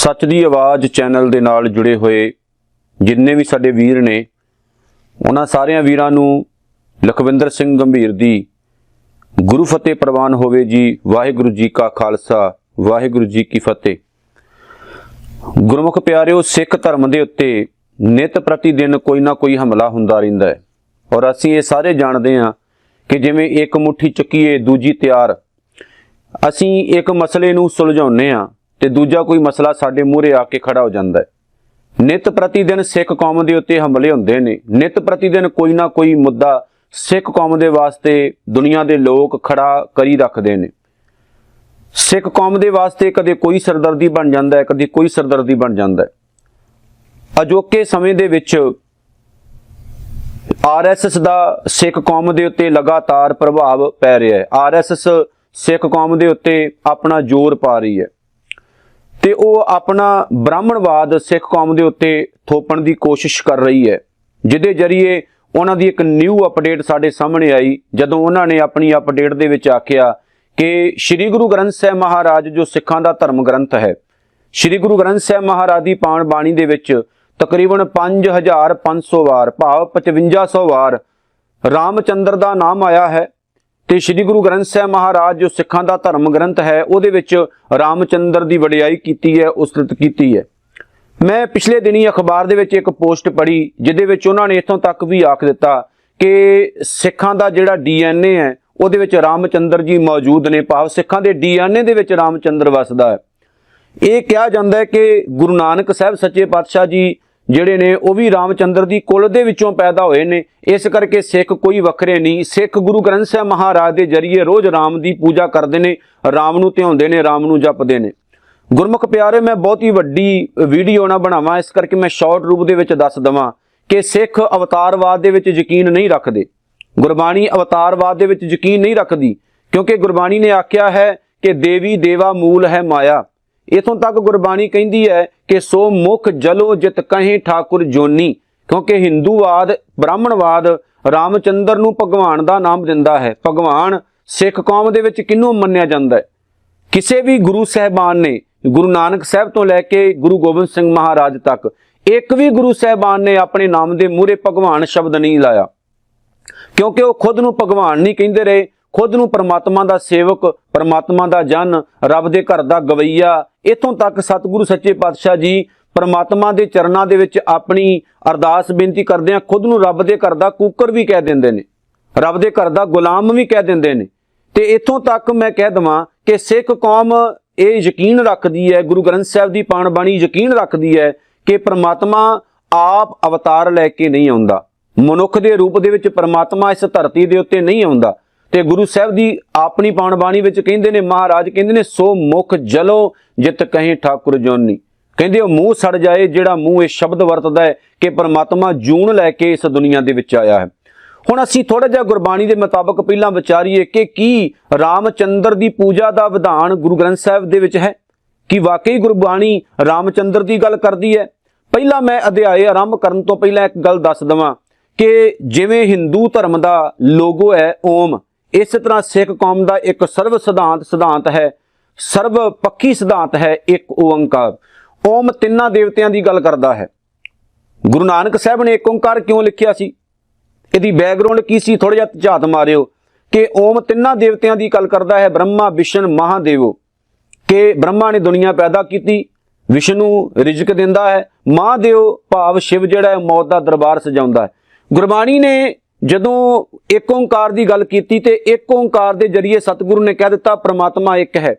ਸੱਚ ਦੀ ਆਵਾਜ਼ ਚੈਨਲ ਦੇ ਨਾਲ ਜੁੜੇ ਹੋਏ ਜਿੰਨੇ ਵੀ ਸਾਡੇ ਵੀਰ ਨੇ, ਉਹਨਾਂ ਸਾਰਿਆਂ ਵੀਰਾਂ ਨੂੰ ਲਖਵਿੰਦਰ ਸਿੰਘ ਗੰਭੀਰ ਦੀ ਗੁਰੂ ਫਤਿਹ ਪ੍ਰਵਾਨ ਹੋਵੇ ਜੀ, ਵਾਹਿਗੁਰੂ ਜੀ ਕਾ ਖਾਲਸਾ, ਵਾਹਿਗੁਰੂ ਜੀ ਕੀ ਫਤਿਹ। ਗੁਰਮੁਖ ਪਿਆਰਿਓ, ਸਿੱਖ ਧਰਮ ਦੇ ਉੱਤੇ ਨਿਤ ਪ੍ਰਤੀ ਦਿਨ ਕੋਈ ਨਾ ਕੋਈ ਹਮਲਾ ਹੁੰਦਾ ਰਹਿੰਦਾ ਹੈ। ਔਰ ਅਸੀਂ ਇਹ ਸਾਰੇ ਜਾਣਦੇ ਹਾਂ ਕਿ ਜਿਵੇਂ ਇੱਕ ਮੁੱਠੀ ਚੱਕੀਏ, ਦੂਜੀ ਤਿਆਰ। ਅਸੀਂ ਇੱਕ ਮਸਲੇ ਨੂੰ ਸੁਲਝਾਉਂਦੇ ਹਾਂ। ਤੇ ਦੂਜਾ ਕੋਈ ਮਸਲਾ ਸਾਡੇ ਮੂਹਰੇ ਆ ਕੇ ਖੜਾ ਹੋ ਜਾਂਦਾ ਹੈ। ਨਿਤ ਪ੍ਰਤੀ ਦਿਨ ਸਿੱਖ ਕੌਮ ਦੇ ਉੱਤੇ ਹਮਲੇ ਹੁੰਦੇ ਨੇ। ਨਿਤ ਪ੍ਰਤੀ ਦਿਨ ਕੋਈ ਨਾ ਕੋਈ ਮੁੱਦਾ ਸਿੱਖ ਕੌਮ ਦੇ ਵਾਸਤੇ ਦੁਨੀਆ ਦੇ ਲੋਕ ਖੜਾ ਕਰੀ ਰੱਖਦੇ ਨੇ। ਸਿੱਖ ਕੌਮ ਦੇ ਵਾਸਤੇ ਕਦੇ ਕੋਈ ਸਰਦਰਦੀ ਬਣ ਜਾਂਦਾ ਹੈ, ਕਦੇ ਕੋਈ ਸਰਦਰਦੀ ਬਣ ਜਾਂਦਾ ਹੈ। ਅਜੋਕੇ ਸਮੇਂ ਦੇ ਵਿੱਚ ਆਰਐਸਐਸ ਦਾ ਸਿੱਖ ਕੌਮ ਦੇ ਉੱਤੇ ਲਗਾਤਾਰ ਪ੍ਰਭਾਵ ਪੈ ਰਿਹਾ ਹੈ। ਆਰਐਸਐਸ ਸਿੱਖ ਕੌਮ ਦੇ ਉੱਤੇ ਆਪਣਾ ਜ਼ੋਰ ਪਾ ਰਹੀ ਹੈ। ਤੇ ਉਹ ਆਪਣਾ ਬ੍ਰਾਹਮਣਵਾਦ ਸਿੱਖ ਕੌਮ ਦੇ ਉੱਤੇ ਥੋਪਣ ਦੀ ਕੋਸ਼ਿਸ਼ ਕਰ ਰਹੀ ਹੈ। ਜਿਹਦੇ ਜਰੀਏ ਉਹਨਾਂ ਦੀ ਇੱਕ ਨਿਊ ਅਪਡੇਟ ਸਾਡੇ ਸਾਹਮਣੇ ਆਈ, ਜਦੋਂ ਉਹਨਾਂ ਨੇ ਆਪਣੀ ਅਪਡੇਟ ਦੇ ਵਿੱਚ ਆਖਿਆ ਕਿ ਸ੍ਰੀ ਗੁਰੂ ਗ੍ਰੰਥ ਸਾਹਿਬ ਮਹਾਰਾਜ ਜੋ ਸਿੱਖਾਂ ਦਾ ਧਰਮ ਗ੍ਰੰਥ ਹੈ, ਸ੍ਰੀ ਗੁਰੂ ਗ੍ਰੰਥ ਸਾਹਿਬ ਮਹਾਰਾਜ ਦੀ ਪਾਣ ਬਾਣੀ ਦੇ ਵਿੱਚ ਤਕਰੀਬਨ 5500 ਵਾਰ, ਭਾਵ 5500 ਵਾਰ ਰਾਮਚੰਦਰ ਦਾ ਨਾਮ ਆਇਆ ਹੈ। ਤੇ ਸ੍ਰੀ ਗੁਰੂ ਗ੍ਰੰਥ ਸਾਹਿਬ ਮਹਾਰਾਜ ਜੋ ਸਿੱਖਾਂ ਦਾ ਧਰਮ ਗ੍ਰੰਥ ਹੈ, ਉਹਦੇ ਵਿੱਚ ਰਾਮਚੰਦਰ ਦੀ ਵਡਿਆਈ ਕੀਤੀ ਹੈ, ਉਸਤਤ ਕੀਤੀ ਹੈ। ਮੈਂ ਪਿਛਲੇ ਦਿਨੀ ਅਖਬਾਰ ਦੇ ਵਿੱਚ ਇੱਕ ਪੋਸਟ ਪੜ੍ਹੀ, ਜਿਹਦੇ ਵਿੱਚ ਉਹਨਾਂ ਨੇ ਇੱਥੋਂ ਤੱਕ ਵੀ ਆਖ ਦਿੱਤਾ ਕਿ ਸਿੱਖਾਂ ਦਾ ਜਿਹੜਾ ਡੀਐਨਏ ਹੈ, ਉਹਦੇ ਵਿੱਚ ਰਾਮਚੰਦਰ ਜੀ ਮੌਜੂਦ ਨੇ। ਭਾਵ ਸਿੱਖਾਂ ਦੇ ਡੀਐਨਏ ਦੇ ਵਿੱਚ ਰਾਮਚੰਦਰ ਵਸਦਾ ਹੈ। ਇਹ ਕਿਹਾ ਜਾਂਦਾ ਹੈ ਕਿ ਗੁਰੂ ਨਾਨਕ ਸਾਹਿਬ ਸੱਚੇ ਪਾਤਸ਼ਾਹ ਜੀ ਜਿਹੜੇ ਨੇ ਉਹ ਵੀ ਰਾਮਚੰਦਰ ਦੀ ਕੁਲ ਦੇ ਵਿੱਚੋਂ ਪੈਦਾ ਹੋਏ ਨੇ। ਇਸ ਕਰਕੇ ਸਿੱਖ ਕੋਈ ਵੱਖਰੇ ਨਹੀਂ। ਸਿੱਖ ਗੁਰੂ ਗ੍ਰੰਥ ਸਾਹਿਬ ਮਹਾਰਾਜ ਦੇ ਜਰੀਏ ਰੋਜ਼ ਰਾਮ ਦੀ ਪੂਜਾ ਕਰਦੇ ਨੇ, ਰਾਮ ਨੂੰ ਧਿਆਉਂਦੇ ਨੇ, ਰਾਮ ਨੂੰ ਜਪਦੇ ਨੇ। ਗੁਰਮੁਖ ਪਿਆਰੇ, ਮੈਂ ਬਹੁਤ ਹੀ ਵੱਡੀ ਵੀਡੀਓ ਨਾ ਬਣਾਵਾਂ, ਇਸ ਕਰਕੇ ਮੈਂ ਸ਼ਾਰਟ ਰੂਪ ਦੇ ਵਿੱਚ ਦੱਸ ਦਵਾਂ ਕਿ ਸਿੱਖ ਅਵਤਾਰਵਾਦ ਦੇ ਵਿੱਚ ਯਕੀਨ ਨਹੀਂ ਰੱਖਦੇ। ਗੁਰਬਾਣੀ ਅਵਤਾਰਵਾਦ ਦੇ ਵਿੱਚ ਯਕੀਨ ਨਹੀਂ ਰੱਖਦੀ, ਕਿਉਂਕਿ ਗੁਰਬਾਣੀ ਨੇ ਆਖਿਆ ਹੈ ਕਿ ਦੇਵੀ ਦੇਵਾ ਮੂਲ ਹੈ ਮਾਇਆ। ਇਥੋਂ ਤੱਕ ਗੁਰਬਾਣੀ ਕਹਿੰਦੀ ਹੈ ਕਿ ਸੋ ਮੁਖ ਜਲੋ ਜਿਤ ਕਹੇ ਠਾਕੁਰ ਜੋਨੀ, ਕਿਉਂਕਿ ਹਿੰਦੂਵਾਦ, ਬ੍ਰਾਹਮਣਵਾਦ ਰਾਮਚੰਦਰ ਨੂੰ ਭਗਵਾਨ ਦਾ ਨਾਮ ਦਿੰਦਾ ਹੈ। ਭਗਵਾਨ ਸਿੱਖ ਕੌਮ ਦੇ ਵਿੱਚ ਕਿਹਨੂੰ ਮੰਨਿਆ ਜਾਂਦਾ ਹੈ? ਕਿਸੇ ਵੀ ਗੁਰੂ ਸਾਹਿਬਾਨ ਨੇ ਗੁਰੂ ਨਾਨਕ ਸਾਹਿਬ ਤੋਂ ਲੈ ਕੇ ਗੁਰੂ ਗੋਬਿੰਦ ਸਿੰਘ ਮਹਾਰਾਜ ਤੱਕ, ਇੱਕ ਵੀ ਗੁਰੂ ਸਾਹਿਬਾਨ ਨੇ ਆਪਣੇ ਨਾਮ ਦੇ ਮੂਹਰੇ ਭਗਵਾਨ ਸ਼ਬਦ ਨਹੀਂ ਲਾਇਆ। ਕਿਉਂਕਿ ਉਹ ਖੁਦ ਨੂੰ ਭਗਵਾਨ ਨਹੀਂ ਕਹਿੰਦੇ ਰਹੇ ਖੁਦ ਨੂੰ ਪਰਮਾਤਮਾ ਦਾ ਸੇਵਕ, ਪਰਮਾਤਮਾ ਦਾ ਜਨ, ਰੱਬ ਦੇ ਘਰ ਦਾ ਗਵਈਆ। ਇਥੋਂ ਤੱਕ ਸਤਿਗੁਰੂ ਸੱਚੇ ਪਾਤਸ਼ਾਹ ਜੀ ਪਰਮਾਤਮਾ ਦੇ ਚਰਨਾਂ ਦੇ ਵਿੱਚ ਆਪਣੀ ਅਰਦਾਸ ਬੇਨਤੀ ਕਰਦੇ ਆ ਖੁਦ ਨੂੰ ਰੱਬ ਦੇ ਘਰ ਦਾ ਕੂਕਰ ਵੀ ਕਹਿ ਦਿੰਦੇ ਨੇ। ਰੱਬ ਦੇ ਘਰ ਦਾ ਗੁਲਾਮ ਵੀ ਕਹਿ ਦਿੰਦੇ ਨੇ। ਤੇ ਇਥੋਂ ਤੱਕ ਮੈਂ ਕਹਿ ਦਵਾਂ ਕਿ ਸਿੱਖ ਕੌਮ ਇਹ ਯਕੀਨ ਰੱਖਦੀ ਹੈ, ਗੁਰੂ ਗ੍ਰੰਥ ਸਾਹਿਬ ਦੀ ਪਾਣ ਬਾਣੀ ਯਕੀਨ ਰੱਖਦੀ ਹੈ ਕਿ ਪਰਮਾਤਮਾ ਆਪ ਅਵਤਾਰ ਲੈ ਕੇ ਨਹੀਂ ਆਉਂਦਾ। ਮਨੁੱਖ ਦੇ ਰੂਪ ਦੇ ਵਿੱਚ ਪਰਮਾਤਮਾ ਇਸ ਧਰਤੀ ਦੇ ਉੱਤੇ ਨਹੀਂ ਆਉਂਦਾ। ਤੇ ਗੁਰੂ ਸਾਹਿਬ ਦੀ ਆਪਣੀ ਪਾਣ ਬਾਣੀ ਵਿੱਚ ਕਹਿੰਦੇ ਨੇ, ਮਹਾਰਾਜ ਕਹਿੰਦੇ ਨੇ, ਸੋ ਮੁਖ ਜਲੋ ਜਿਤ ਕਹੇ ਠਾਕੁਰ ਜੋਨੀ। ਕਹਿੰਦੇ ਉਹ ਮੂੰਹ ਸੜ ਜਾਏ, ਜਿਹੜਾ ਮੂੰਹ ਇਹ ਸ਼ਬਦ ਵਰਤਦਾ ਹੈ ਕਿ ਪਰਮਾਤਮਾ ਜੂਨ ਲੈ ਕੇ ਇਸ ਦੁਨੀਆ ਦੇ ਵਿੱਚ ਆਇਆ ਹੈ। ਹੁਣ ਅਸੀਂ ਥੋੜਾ ਜਿਹਾ ਗੁਰਬਾਣੀ ਦੇ ਮੁਤਾਬਕ ਪਹਿਲਾਂ ਵਿਚਾਰੀਏ ਕਿ ਕੀ ਰਾਮਚੰਦਰ ਦੀ ਪੂਜਾ ਦਾ ਵਿਧਾਨ ਗੁਰੂ ਗ੍ਰੰਥ ਸਾਹਿਬ ਦੇ ਵਿੱਚ ਹੈ? ਕਿ ਵਾਕਈ ਗੁਰਬਾਣੀ ਰਾਮਚੰਦਰ ਦੀ ਗੱਲ ਕਰਦੀ ਹੈ? ਪਹਿਲਾਂ ਮੈਂ ਅਧਿਆਏ ਆਰੰਭ ਕਰਨ ਤੋਂ ਪਹਿਲਾਂ ਇੱਕ ਗੱਲ ਦੱਸ ਦਵਾਂ ਕਿ ਜਿਵੇਂ ਹਿੰਦੂ ਧਰਮ ਦਾ ਲੋਗੋ ਹੈ ਓਮ ਇਸ ਤਰ੍ਹਾਂ ਸਿੱਖ ਕੌਮ ਦਾ ਇੱਕ ਸਰਵ ਸਿਧਾਂਤ ਸਿਧਾਂਤ ਹੈ, ਸਰਵ ਪੱਖੀ ਸਿਧਾਂਤ ਹੈ ਇੱਕ ਓੰਕਾਰ। ਓਮ ਤਿੰਨਾਂ ਦੇਵਤਿਆਂ ਦੀ ਗੱਲ ਕਰਦਾ ਹੈ। ਗੁਰੂ ਨਾਨਕ ਸਾਹਿਬ ਨੇ ਇੱਕ ਓੰਕਾਰ ਕਿਉਂ ਲਿਖਿਆ ਸੀ? ਇਹਦੀ ਬੈਕਗ੍ਰਾਉਂਡ ਕੀ ਸੀ? ਥੋੜਾ ਜਿਹਾ ਝਾਤ ਮਾਰਿਓ ਕਿ ਓਮ ਤਿੰਨਾਂ ਦੇਵਤਿਆਂ ਦੀ ਗੱਲ ਕਰਦਾ ਹੈ, ਬ੍ਰਹਮਾ, ਵਿਸ਼ਨ, ਮਹਾਦੇਵੋ। ਕਿ ਬ੍ਰਹਮਾ ਨੇ ਦੁਨੀਆ ਪੈਦਾ ਕੀਤੀ, ਵਿਸ਼ਨੂੰ ਰਿਜ਼ਕ ਦਿੰਦਾ ਹੈ, ਮਹਾਦੇਵ ਭਾਵ ਸ਼ਿਵ ਜਿਹੜਾ ਹੈ, ਮੌਤ ਦਾ ਦਰਬਾਰ ਸਜਾਉਂਦਾ ਹੈ। ਗੁਰਬਾਣੀ ਨੇ ਜਦੋਂ ਇੱਕ ਓੰਕਾਰ ਦੀ ਗੱਲ ਕੀਤੀ ਤੇ ਇੱਕ ਓੰਕਾਰ ਦੇ ਜਰੀਏ ਸਤਿਗੁਰੂ ਨੇ ਕਹਿ ਦਿੱਤਾ, ਪ੍ਰਮਾਤਮਾ ਇੱਕ ਹੈ।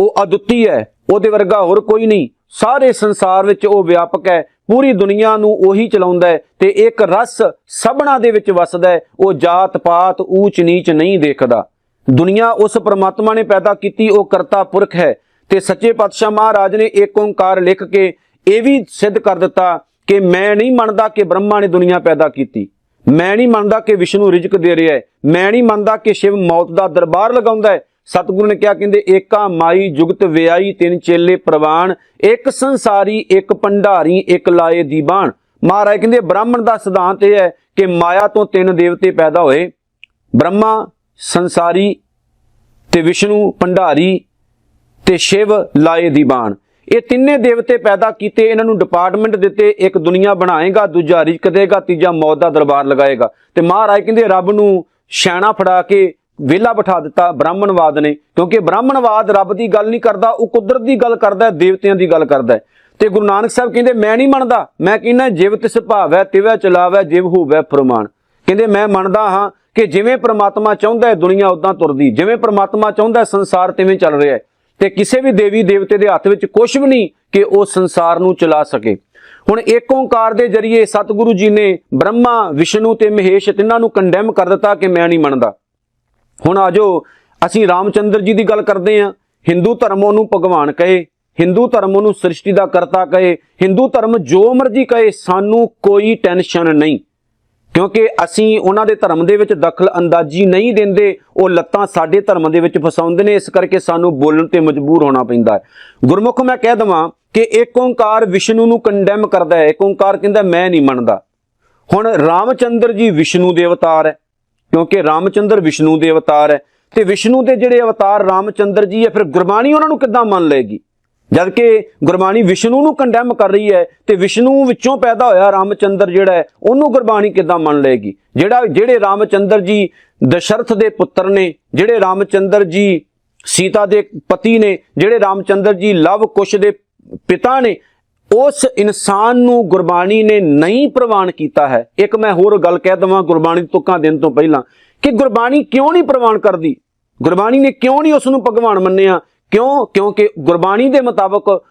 ਉਹ ਅਦੁੱਤੀ ਹੈ, ਉਹਦੇ ਵਰਗਾ ਹੋਰ ਕੋਈ ਨਹੀਂ। ਸਾਰੇ ਸੰਸਾਰ ਵਿੱਚ ਉਹ ਵਿਆਪਕ ਹੈ, ਪੂਰੀ ਦੁਨੀਆ ਨੂੰ ਉਹੀ ਚਲਾਉਂਦਾ ਹੈ ਤੇ ਇੱਕ ਰਸ ਸਭਨਾ ਦੇ ਵਿੱਚ ਵਸਦਾ ਹੈ, ਉਹ ਜਾਤ ਪਾਤ ਊਚ ਨੀਚ ਨਹੀਂ ਦੇਖਦਾ। ਦੁਨੀਆ ਉਸ ਪ੍ਰਮਾਤਮਾ ਨੇ ਪੈਦਾ ਕੀਤੀ, ਉਹ ਕਰਤਾ ਪੁਰਖ ਹੈ। ਤੇ ਸੱਚੇ ਪਾਤਸ਼ਾਹ ਮਹਾਰਾਜ ਨੇ ਏਕ ਓੰਕਾਰ ਲਿਖ ਕੇ ਇਹ ਵੀ ਸਿੱਧ ਕਰ ਦਿੱਤਾ ਕਿ ਮੈਂ ਨਹੀਂ ਮੰਨਦਾ ਕਿ ਬ੍ਰਹਮਾ ਨੇ ਦੁਨੀਆ ਪੈਦਾ ਕੀਤੀ। ਮੈਂ ਨਹੀਂ ਮੰਨਦਾ ਕਿ ਵਿਸ਼ਨੂੰ ਰਿਜ਼ਕ ਦੇ ਰਿਹਾ ਹੈ। ਮੈਂ ਨਹੀਂ ਮੰਨਦਾ ਕਿ ਸ਼ਿਵ ਮੌਤ ਦਾ ਦਰਬਾਰ ਲਗਾਉਂਦਾ ਹੈ। ਸਤਿਗੁਰੂ ਨੇ ਕਿਹਾ, ਕਹਿੰਦੇ, ਏਕਾ ਮਾਈ ਜੁਗਤ ਵਿਆਈ ਤਿੰਨ ਚੇਲੇ ਪ੍ਰਵਾਨ, ਇੱਕ ਸੰਸਾਰੀ, ਇੱਕ ਭੰਡਾਰੀ, ਇੱਕ ਲਾਏ ਦੀਵਾਨ ਮਹਾਰਾਜ ਕਹਿੰਦੇ, ਬ੍ਰਾਹਮਣ ਦਾ ਸਿਧਾਂਤ ਇਹ ਹੈ ਕਿ ਮਾਇਆ ਤੋਂ ਤਿੰਨ ਦੇਵਤੇ ਪੈਦਾ ਹੋਏ। ਬ੍ਰਹਮਾ, ਸੰਸਾਰੀ ਤੇ ਵਿਸ਼ਨੂੰ, ਭੰਡਾਰੀ ਤੇ ਸ਼ਿਵ ਲਾਏ ਦੀਵਾਨ ਇਹ ਤਿੰਨੇ ਦੇਵਤੇ ਪੈਦਾ ਕੀਤੇ, ਇਹਨਾਂ ਨੂੰ ਡਿਪਾਰਟਮੈਂਟ ਦਿੱਤੇ, ਇੱਕ ਦੁਨੀਆ ਬਣਾਏਗਾ, ਦੂਜਾ ਰਿਜ਼ਕ ਦੇਗਾ, ਤੀਜਾ ਮੌਤ ਦਾ ਦਰਬਾਰ ਲਗਾਏਗਾ। ਤੇ ਮਹਾਰਾਜ ਕਹਿੰਦੇ, ਰੱਬ ਨੂੰ ਛਾਣਾ ਫੜਾ ਕੇ ਵਿਹਲਾ ਬਿਠਾ ਦਿੱਤਾ, ਬ੍ਰਾਹਮਣਵਾਦ ਨੇ। ਕਿਉਂਕਿ ਬ੍ਰਾਹਮਣਵਾਦ ਰੱਬ ਦੀ ਗੱਲ ਨਹੀਂ ਕਰਦਾ, ਉਹ ਕੁਦਰਤ ਦੀ ਗੱਲ ਕਰਦਾ ਹੈ ਦੇਵਤਿਆਂ ਦੀ ਗੱਲ ਕਰਦਾ ਹੈ। ਤੇ ਗੁਰੂ ਨਾਨਕ ਸਾਹਿਬ ਕਹਿੰਦੇ, ਮੈਂ ਨਹੀਂ ਮੰਨਦਾ, ਮੈਂ ਕਹਿੰਦਾ, ਜਿਵ ਤਿਸ ਭਾਵੈ, ਤਿਵੈ ਚਲਾਵੈ, ਜਿਵ ਹੋਵੈ ਪ੍ਰਮਾਣ। ਕਹਿੰਦੇ, ਮੈਂ ਮੰਨਦਾ ਹਾਂ ਕਿ ਜਿਵੇਂ ਪ੍ਰਮਾਤਮਾ ਚਾਹੁੰਦਾ ਹੈ, ਦੁਨੀਆ ਉਦਾਂ ਤੁਰਦੀ ਜਿਵੇਂ ਪ੍ਰਮਾਤਮਾ ਚਾਹੁੰਦਾ ਸੰਸਾਰ ਤਿਵੇਂ ਚੱਲ ਰਿਹਾ ਹੈ। ਤੇ ਕਿਸੇ ਵੀ ਦੇਵੀ ਦੇਵਤੇ ਦੇ ਹੱਥ ਵਿੱਚ ਕੁਝ ਵੀ ਨਹੀਂ ਕਿ ਉਹ ਸੰਸਾਰ ਨੂੰ ਚਲਾ ਸਕੇ। ਹੁਣ ਏਕ ਓੰਕਾਰ ਦੇ ਜਰੀਏ ਸਤਿਗੁਰੂ ਜੀ ਨੇ ਬ੍ਰਹਮਾ, ਵਿਸ਼ਨੂੰ ਤੇ ਮਹੇਸ਼ ਤਿੰਨਾਂ ਨੂੰ ਕੰਡੈਮ ਕਰ ਦਿੱਤਾ ਕਿ ਮੈਂ ਨਹੀਂ ਮੰਨਦਾ। ਹੁਣ ਆਜੋ ਅਸੀਂ ਰਾਮਚੰਦਰ ਜੀ ਦੀ ਗੱਲ ਕਰਦੇ ਹਾਂ। ਹਿੰਦੂ ਧਰਮ ਉਹਨੂੰ ਭਗਵਾਨ ਕਹੇ, ਹਿੰਦੂ ਧਰਮ ਉਹਨੂੰ ਸ੍ਰਿਸ਼ਟੀ ਦਾ ਕਰਤਾ ਕਹੇ, ਹਿੰਦੂ ਧਰਮ ਜੋ ਮਰਜ਼ੀ ਕਹੇ, ਸਾਨੂੰ ਕੋਈ ਟੈਨਸ਼ਨ ਨਹੀਂ। ਕਿਉਂਕਿ ਅਸੀਂ ਉਹਨਾਂ ਦੇ ਧਰਮ ਦੇ ਵਿੱਚ ਦਖਲ ਅੰਦਾਜ਼ੀ ਨਹੀਂ ਦਿੰਦੇ, ਉਹ ਲੱਤਾਂ ਸਾਡੇ ਧਰਮ ਦੇ ਵਿੱਚ ਫਸਾਉਂਦੇ ਨੇ, ਇਸ ਕਰਕੇ ਸਾਨੂੰ ਬੋਲਣ ਤੇ ਮਜਬੂਰ ਹੋਣਾ ਪੈਂਦਾ ਹੈ। ਗੁਰਮੁਖ ਮੈਂ ਕਹਿ ਦਵਾਂ ਕਿ ਏਕ ਓੰਕਾਰ ਵਿਸ਼ਨੂੰ ਨੂੰ ਕੰਡੈਮ ਕਰਦਾ ਹੈ ਏਕ ਓੰਕਾਰ ਕਹਿੰਦਾ ਮੈਂ ਨਹੀਂ ਮੰਨਦਾ। ਹੁਣ ਰਾਮਚੰਦਰ ਜੀ ਵਿਸ਼ਨੂੰ ਦੇ ਅਵਤਾਰ ਹੈ, ਕਿਉਂਕਿ ਰਾਮਚੰਦਰ ਵਿਸ਼ਨੂੰ ਦੇ ਅਵਤਾਰ ਹੈ, ਤੇ ਵਿਸ਼ਨੂੰ ਦੇ ਜਿਹੜੇ ਅਵਤਾਰ ਰਾਮਚੰਦਰ ਜੀ ਹੈ, ਫਿਰ ਗੁਰਬਾਣੀ ਉਹਨਾਂ ਨੂੰ ਕਿੱਦਾਂ ਮੰਨ ਲਏਗੀ? ਜਦਕਿ ਗੁਰਬਾਣੀ ਵਿਸ਼ਨੂੰ ਨੂੰ ਕੰਡੈਮ ਕਰ ਰਹੀ ਹੈ ਤੇ ਵਿਸ਼ਨੂੰ ਵਿੱਚੋਂ ਪੈਦਾ ਹੋਇਆ ਰਾਮਚੰਦਰ ਜਿਹੜਾ ਹੈ, ਉਹਨੂੰ ਗੁਰਬਾਣੀ ਕਿੱਦਾਂ ਮੰਨ ਲਏਗੀ? ਜਿਹੜਾ, ਜਿਹੜੇ ਰਾਮਚੰਦਰ ਜੀ ਦਸ਼ਰਥ ਦੇ ਪੁੱਤਰ ਨੇ, ਜਿਹੜੇ ਰਾਮਚੰਦਰ ਜੀ ਸੀਤਾ ਦੇ ਪਤੀ ਨੇ, ਜਿਹੜੇ ਰਾਮਚੰਦਰ ਜੀ ਲਵ ਕੁਸ਼ ਦੇ ਪਿਤਾ ਨੇ, ਉਸ ਇਨਸਾਨ ਨੂੰ ਗੁਰਬਾਣੀ ਨੇ ਨਹੀਂ ਪ੍ਰਵਾਨ ਕੀਤਾ ਹੈ। ਇੱਕ ਮੈਂ ਹੋਰ ਗੱਲ ਕਹਿ ਦਵਾਂ ਗੁਰਬਾਣੀ ਤੁਕਾਂ ਦਿਨ ਤੋਂ ਪਹਿਲਾਂ ਕਿ ਗੁਰਬਾਣੀ ਕਿਉਂ ਨਹੀਂ ਪ੍ਰਵਾਨ ਕਰਦੀ? ਗੁਰਬਾਣੀ ਨੇ ਕਿਉਂ ਨਹੀਂ ਉਸ ਨੂੰ ਭਗਵਾਨ ਮੰਨਿਆ? ਕਿਉਂ? ਕਿਉਂਕਿ ਗੁਰਬਾਣੀ ਦੇ ਮੁਤਾਬਕ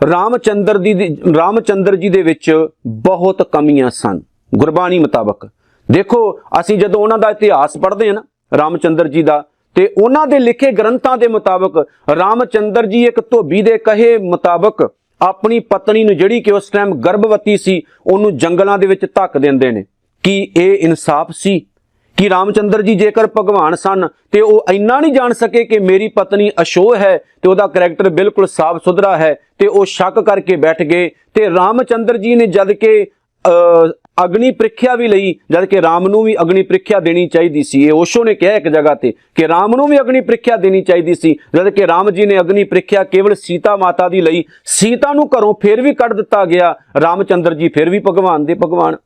ਰਾਮਚੰਦਰ ਦੀ ਰਾਮਚੰਦਰ ਜੀ ਦੇ ਵਿੱਚ ਬਹੁਤ ਕਮੀਆਂ ਸਨ, ਗੁਰਬਾਣੀ ਮੁਤਾਬਕ। ਦੇਖੋ, ਅਸੀਂ ਜਦੋਂ ਉਹਨਾਂ ਦਾ ਇਤਿਹਾਸ ਪੜ੍ਹਦੇ ਹਾਂ ਨਾ, ਰਾਮਚੰਦਰ ਜੀ ਦਾ, ਤੇ ਉਹਨਾਂ ਦੇ ਲਿਖੇ ਗ੍ਰੰਥਾਂ ਦੇ ਮੁਤਾਬਕ ਰਾਮਚੰਦਰ ਜੀ ਇੱਕ ਧੋਬੀ ਦੇ ਕਹੇ ਮੁਤਾਬਕ ਆਪਣੀ ਪਤਨੀ ਨੂੰ ਜਿਹੜੀ ਕਿ ਉਸ ਟਾਈਮ ਗਰਭਵਤੀ ਸੀ, ਉਹਨੂੰ ਜੰਗਲਾਂ ਦੇ ਵਿੱਚ ਧੱਕ ਦਿੰਦੇ ਨੇ। ਕੀ ਇਹ ਇਨਸਾਫ ਸੀ? ਕਿ ਰਾਮਚੰਦਰ ਜੀ ਜੇਕਰ ਭਗਵਾਨ ਸਨ ਤੇ ਉਹ ਇੰਨਾ ਨਹੀਂ ਜਾਣ ਸਕੇ ਕਿ ਮੇਰੀ ਪਤਨੀ ਅਸ਼ੋ ਹੈ ਤੇ ਉਹਦਾ ਕੈਰੈਕਟਰ ਬਿਲਕੁਲ ਸਾਫ਼ ਸੁਥਰਾ ਹੈ ਤੇ ਉਹ ਸ਼ੱਕ ਕਰਕੇ ਬੈਠ ਗਏ ਤੇ ਰਾਮਚੰਦਰ ਜੀ ਨੇ ਜਦ ਕਿ ਅਗਨੀ ਪ੍ਰੀਖਿਆ ਵੀ ਲਈ, ਜਦ ਕਿ ਰਾਮ ਨੂੰ ਵੀ ਅਗਨੀ ਪ੍ਰੀਖਿਆ ਦੇਣੀ ਚਾਹੀਦੀ ਸੀ। ਇਹ ਓਸ਼ੋ ਨੇ ਕਿਹਾ ਇੱਕ ਜਗ੍ਹਾ ਤੇ ਕਿ ਰਾਮ ਨੂੰ ਵੀ ਅਗਨੀ ਪ੍ਰੀਖਿਆ ਦੇਣੀ ਚਾਹੀਦੀ ਸੀ, ਜਦ ਕਿ ਰਾਮ ਜੀ ਨੇ ਅਗਨੀ ਪ੍ਰੀਖਿਆ ਕੇਵਲ ਸੀਤਾ ਮਾਤਾ ਦੀ ਲਈ। ਸੀਤਾ ਨੂੰ ਘਰੋਂ ਫਿਰ ਵੀ ਕੱਢ ਦਿੱਤਾ ਗਿਆ। ਰਾਮਚੰਦਰ ਜੀ ਫਿਰ ਵੀ ਭਗਵਾਨ ਦੇ ਭਗਵਾਨ।